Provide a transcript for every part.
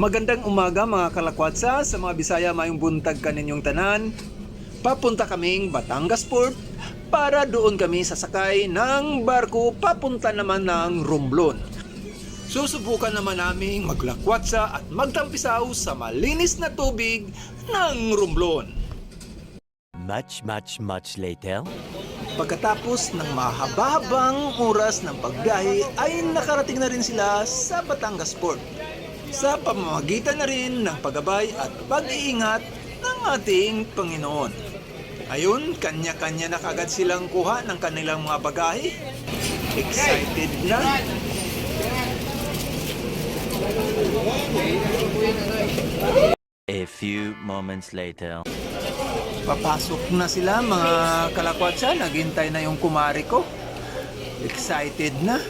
Magandang umaga mga kalakwatsa sa mga Bisaya mayong buntag kaninyong tanan. Papunta kaming Batangas Port para doon kami sasakay ng barko papunta naman ng Romblon. Susubukan naman naming maglakwatsa at magtampisaw sa malinis na tubig ng Romblon. Much, much, much later. Pagkatapos ng mahaba-habang oras ng pagbiyahe ay nakarating na rin sila sa Batangas Port sa pamamagitan na rin ng paggabay at pag-iingat ng ating Panginoon. Ayun, kanya-kanya na kagad silang kuha ng kanilang mga bagahe. Excited na. A few moments later. Papasok na sila mga kalakwatsa. Naghintay na yung kumari ko. Excited na.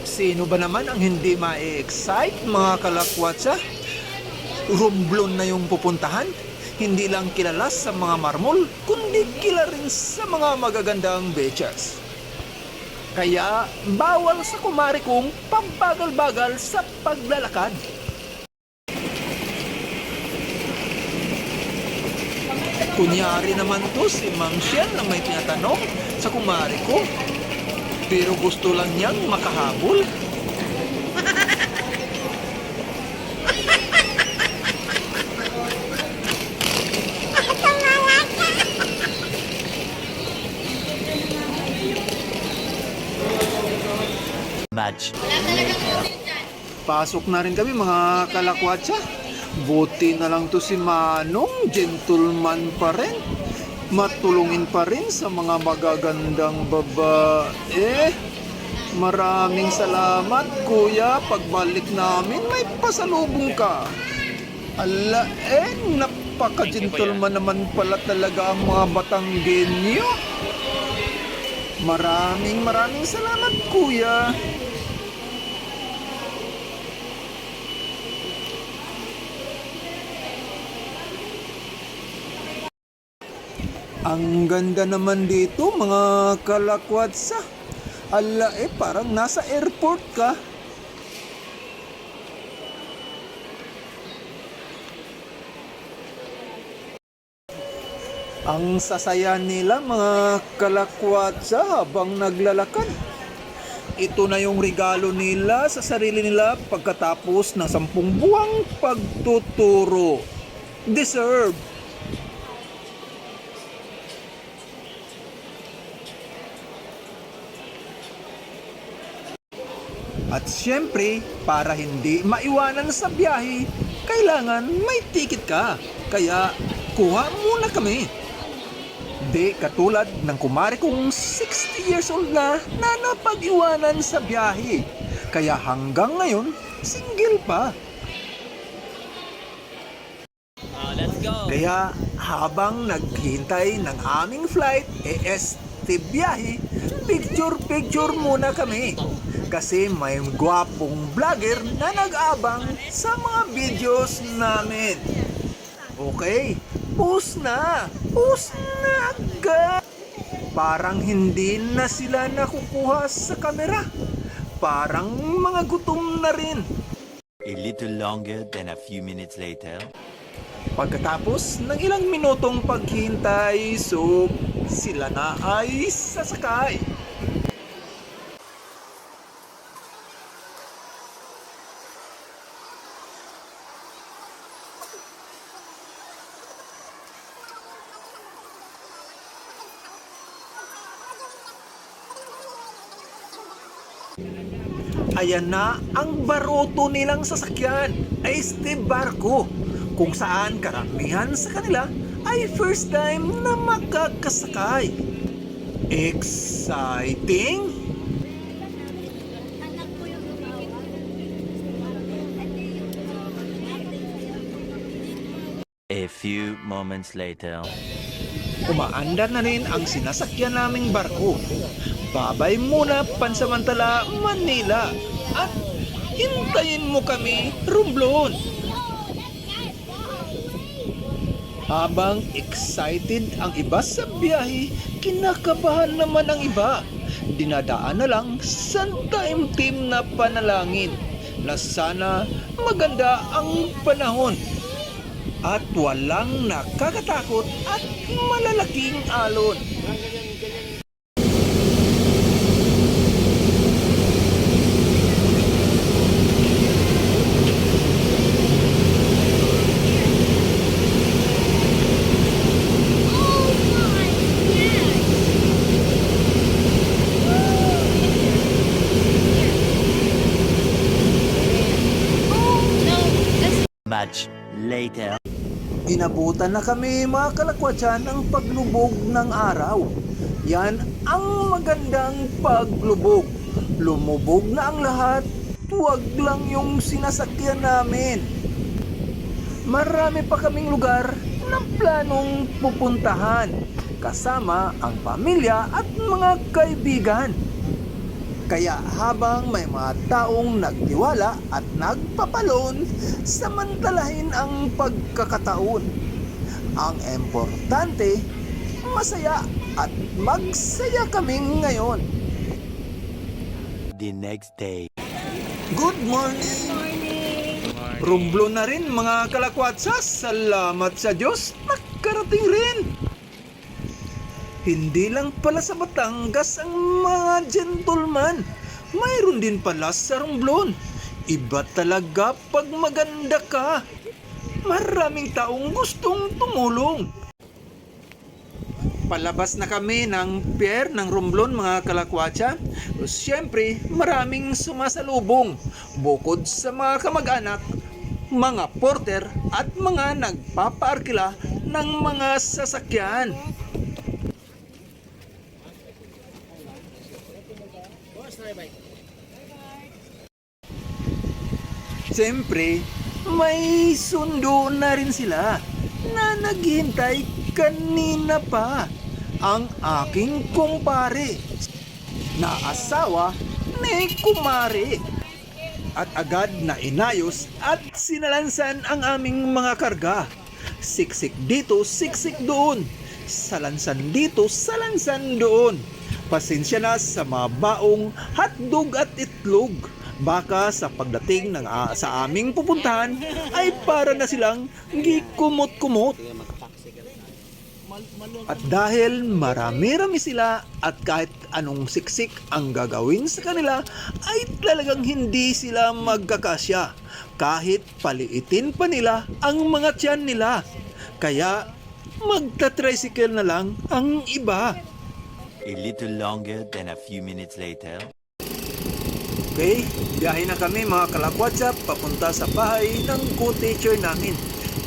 Sino ba naman ang hindi ma-excite mga kalakwatsa? Rumblon na yung pupuntahan. Hindi lang kilala sa mga marmol, kundi kilala rin sa mga magagandang beaches. Kaya bawal sa kumari kong pambagal-bagal sa paglalakad. Kunyari naman to si Mang Sian na may tinatanong sa kumari ko. Pero gusto lang niyang makahabol. Much. Pasok na rin kami mga kalakwatsa. Buti na lang to si Manong, gentleman pa rin. Matulungin pa rin sa mga magagandang babae. Maraming salamat kuya, pagbalik namin may pasalubong ka. Ala eh, napaka-gentleman naman pala talaga ang mga Batanggenyo. Maraming maraming salamat kuya. Ang ganda naman dito, mga kalakwatsa. Ala eh, parang nasa airport ka. Ang sasaya nila mga kalakwatsa habang naglalakad. Ito na yung regalo nila sa sarili nila pagkatapos ng sampung buwang pagtuturo. Deserve. At syempre, para hindi maiwanan sa biyahe, kailangan may ticket ka. Kaya, kuha muna kami. Di katulad ng kumari kong 60 years old na na napag-iwanan sa biyahe. Kaya hanggang ngayon, single pa. Kaya habang naghihintay ng aming flight, EST biyahe, picture-picture muna kami. Kasi may gwapong vlogger na nag-abang sa mga videos namin. Okay, post na! Post na agad! Parang hindi na sila nakukuha sa kamera. Parang mga gutom na rin. A little longer than a few minutes later. Pagkatapos ng ilang minutong paghintay, so sila na ay sasakay. Ayan na ang baroto nilang sasakyan, este barko, kung saan karamihan sa kanila ay first time na makakasakay. Exciting! A few moments later. Umaandar na rin ang sinasakyan naming barko. Babay muna pansamantala Manila at hintayin mo kami Romblon. Habang excited ang iba sa biyahe, kinakabahan naman ang iba. Dinadaan na lang sa time team na panalangin na sana maganda ang panahon at walang nakakatakot at malalaking alon. Much later. Inabutan na kami mga kalakwatsan ng paglubog ng araw. Yan ang magandang paglubog. Lumubog na ang lahat, tuwag lang yung sinasakyan namin. Marami pa kaming lugar na planong pupuntahan kasama ang pamilya at mga kaibigan. Kaya habang may mga taong nagtiwala at nagpapalon, samantalahin ang pagkakataon. Ang importante, masaya at magsaya kaming ngayon. The next day. Good morning! Rumblo na rin mga kalakwatsa. Salamat sa Diyos. Nakarating rin. Hindi lang pala sa Batangas ang mga gentleman. Mayroon din pala sa Romblon. Iba talaga pag maganda ka. Maraming taong gustong tumulong. Palabas na kami ng pier ng Romblon mga kalakwatsa. Siyempre, maraming sumasalubong. Bukod sa mga kamag-anak, mga porter at mga nagpapaarkila ng mga sasakyan. Siyempre, may sundo na rin sila na naghihintay kanina pa ang aking kumpare na asawa ni kumare at agad na inayos at sinalansan ang aming mga karga. Siksik dito, siksik doon. Salansan dito, salansan doon. Pasensya na sa mga baong hotdog at itlog. Baka sa pagdating ng ah, sa aming pupuntahan ay para na silang gikumot-kumot. At dahil marami-rami sila at kahit anong siksik ang gagawin sa kanila ay talagang hindi sila magkakasya kahit paliitin pa nila ang mga tiyan nila. Kaya magta-tricycle na lang ang iba. A little longer than a few minutes later. Okay, biyahe na kami mga kalakwatsa papunta sa bahay ng co-teacher namin.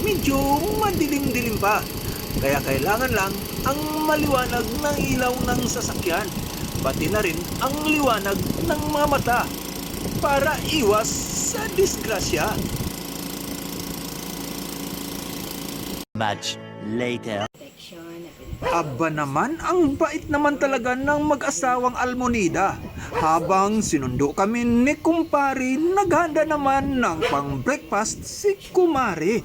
Medyo madilim-dilim pa. Kaya kailangan lang ang maliwanag ng ilaw ng sasakyan. Pati na rin ang liwanag ng mga mata para iwas sa disgrasya. Much later. Aba naman, ang bait naman talaga ng mag-asawang Almonida. Habang sinundo kami ni kumpari, naghanda naman ng pang-breakfast si kumari.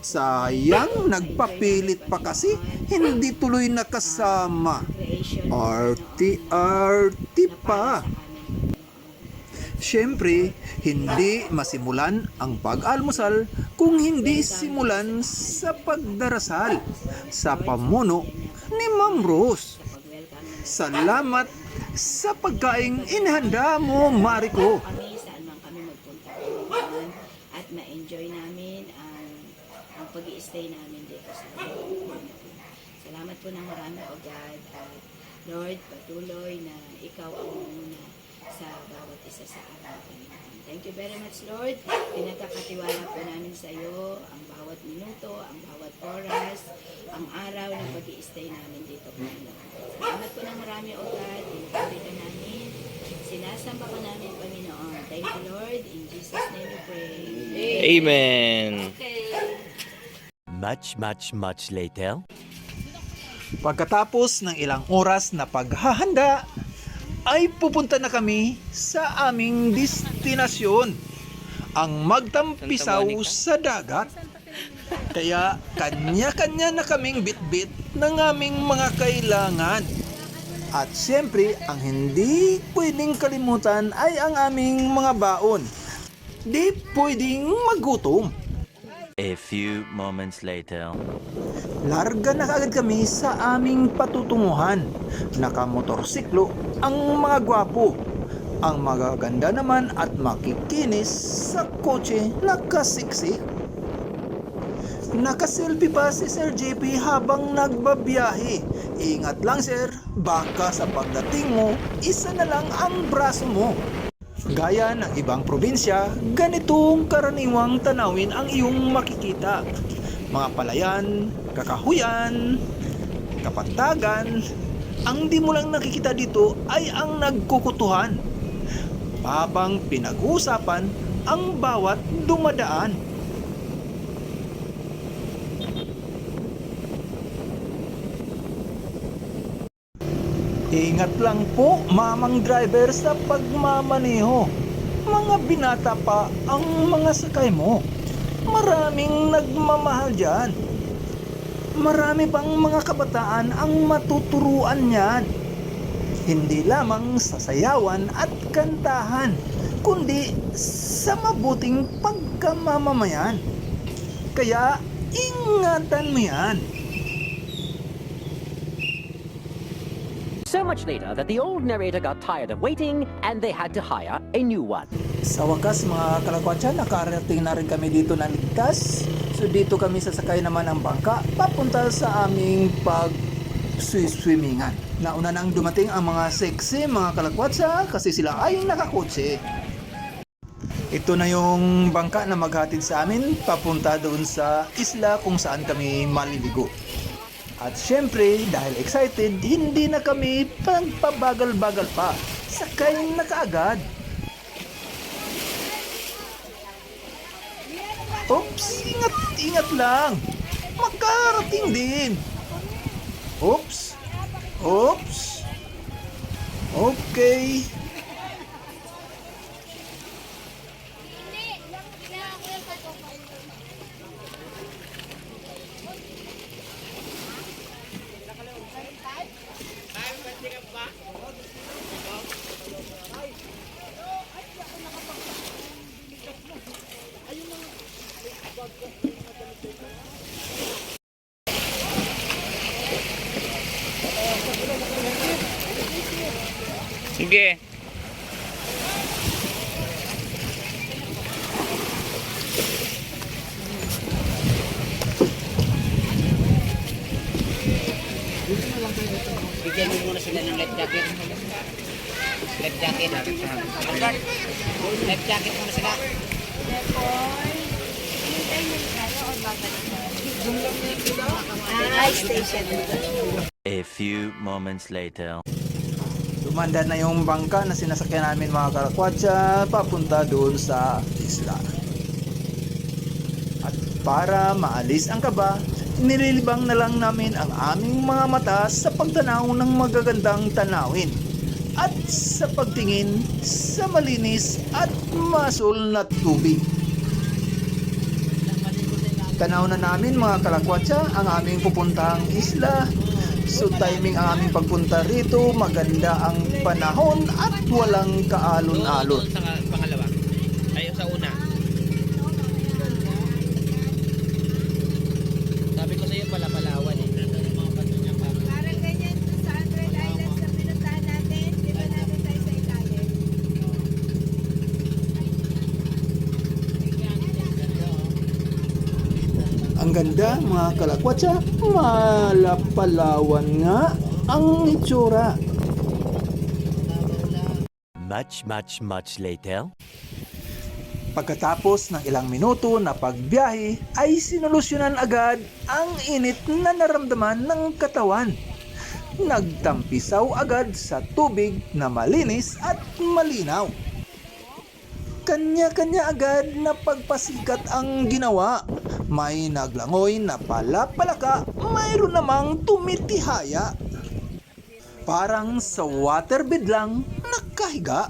Sayang, nagpapilit pa kasi, hindi tuloy nakasama. Arti-arti pa. Siyempre, hindi masimulan ang pag-almusal kung hindi simulan sa pagdarasal sa pamuno ni Ma'am Rose. Salamat sa pagkaing inihanda mo, Mariko. kami saan man kami magpunta kailangan at ma-enjoy namin ang ang pag stay namin dito sa. Salamat po ng marami o God at Lord, patuloy na ikaw ang muna sa bawat isa sa amin. Thank you very much, Lord. Pinagkakatiwala po namin sa iyo ang bawat minuto, ang bawat oras, ang araw ng pag stay namin dito. Salamat po ng marami, O God. Pinagkakita ka namin. Sinasamba ka namin, Panginoon. Thank you, Lord. In Jesus' name we pray. Amen. Much, much, much later. Pagkatapos ng ilang oras na paghahanda, ay pupunta na kami sa aming destinasyon. Ang magtampisaw sa dagat. Kaya kanya-kanya na kaming bitbit ng aming mga kailangan. At siyempre, ang hindi pwedeng kalimutan ay ang aming mga baon. Di pwedeng magutom. A few moments later. Larga na kaagad kami sa aming patutunguhan. Nakamotorsiklo ang mga gwapo. Ang magaganda naman at makikinis sa kotse nakasiksik. Nakaselfie pa si Sir JP habang nagbabiyahe. Ingat lang sir, baka sa pagdating mo, isa na lang ang braso mo. Gaya ng ibang probinsya, ganitong karaniwang tanawin ang iyong makikita. Mga palayan, kakahuyan, kapantagan, ang di mo lang nakikita dito ay ang nagkukutuhan. Habang pinag-uusapan ang bawat dumadaan. Ingat lang po, mamang driver sa pagmamaneho. Mga binata pa ang mga sakay mo. Maraming nagmamahal dyan. Marami pang mga kabataan ang matuturuan niyan. Hindi lamang sa sayawan at kantahan, kundi sa mabuting pagkamamamayan. Kaya ingatan mo yan. So much later that the old narrator got tired of waiting and they had to hire a new one. Sa wakas mga kalakwatsa, nakarating na rin kami dito na ligtas. So dito kami sasakay naman ng bangka papunta sa aming pag swimmingan. Nauna nang dumating ang mga sexy mga kalakwatsa kasi sila ay nakakotse. Ito na yung bangka na maghatid sa amin papunta doon sa isla kung saan kami maliligo. At syempre, dahil excited, hindi na kami pagpabagal-bagal pa. Sakay na kaagad. Oops, ingat, ingat lang. Makarating din. Oops. Oops. Okay. Sige. Bigyan mo muna sila ng life jacket. Life jacket. Albert, life jacket muna sila. Ah, station. A few moments later. Tumanda na yung bangka na sinasakyan namin mga karakwatsa papunta doon sa isla. At para maalis ang kaba, nililibang na lang namin ang aming mga mata sa pagtanaw ng magagandang tanawin at sa pagtingin sa malinis at masul na tubig. Tanaw na namin mga kalakwatsa ang aming pupuntahang isla. So timing ang aming pagpunta rito, maganda ang panahon at walang kaalon-alon. Sa pangalawa. Ayaw sa una. Sabi ko sa iyo pala palawan eh. Parang ganyan sa Android Islands na pinuntahan natin. Di ba natin tayo sa ilalim? Ang ganda mga kalakwatsa, malapalawan nga ang itsura. Much, much, much later. Pagkatapos ng ilang minuto na pagbiyahe ay sinolusyonan agad ang init na naramdaman ng katawan. Nagtampisaw agad sa tubig na malinis at malinaw. Kanya-kanya agad na pagpasikat ang ginawa. May naglangoy na palapalaka, mayroon namang tumitihaya. Parang sa waterbed lang nakahiga.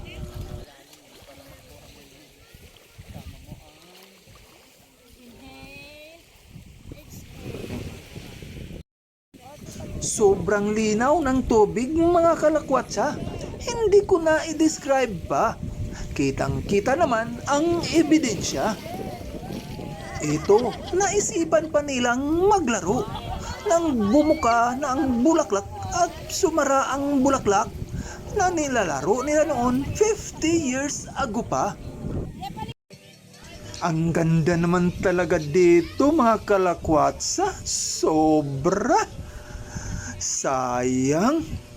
Sobrang linaw ng tubig mga kalakwatsa. Hindi ko na i-describe pa Kitang kita naman ang ebidensya. Ito, naisipan pa nilang maglaro. Nang bumuka na ang bulaklak at sumara ang bulaklak na nilalaro nila noon 50 years ago pa. Ang ganda naman talaga dito mga kalakwatsa. Sobra. Sayang.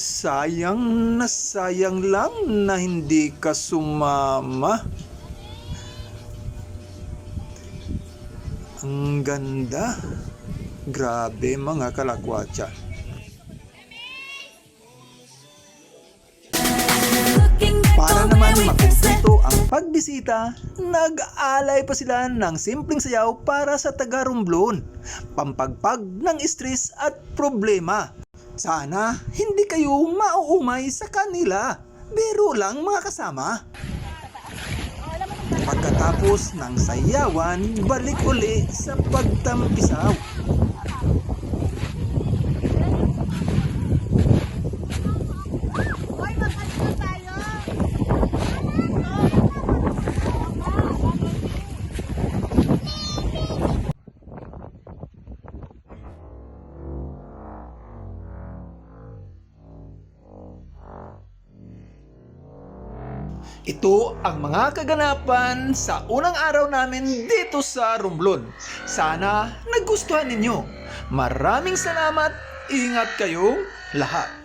Sayang na sayang lang na hindi ka sumama. Ang ganda. Grabe mga kalakwatsa. Para naman makumpleto ang pagbisita, nag-aalay pa sila ng simpleng sayaw para sa taga Romblon, pampagpag ng stress at problema. Sana hindi kayo mauumay sa kanila. Biro lang mga kasama. Pagkatapos ng sayawan, balik uli sa pagtampisaw. Ito ang mga kaganapan sa unang araw namin dito sa Romblon. Sana nagustuhan ninyo. Maraming salamat. Ingat kayong lahat.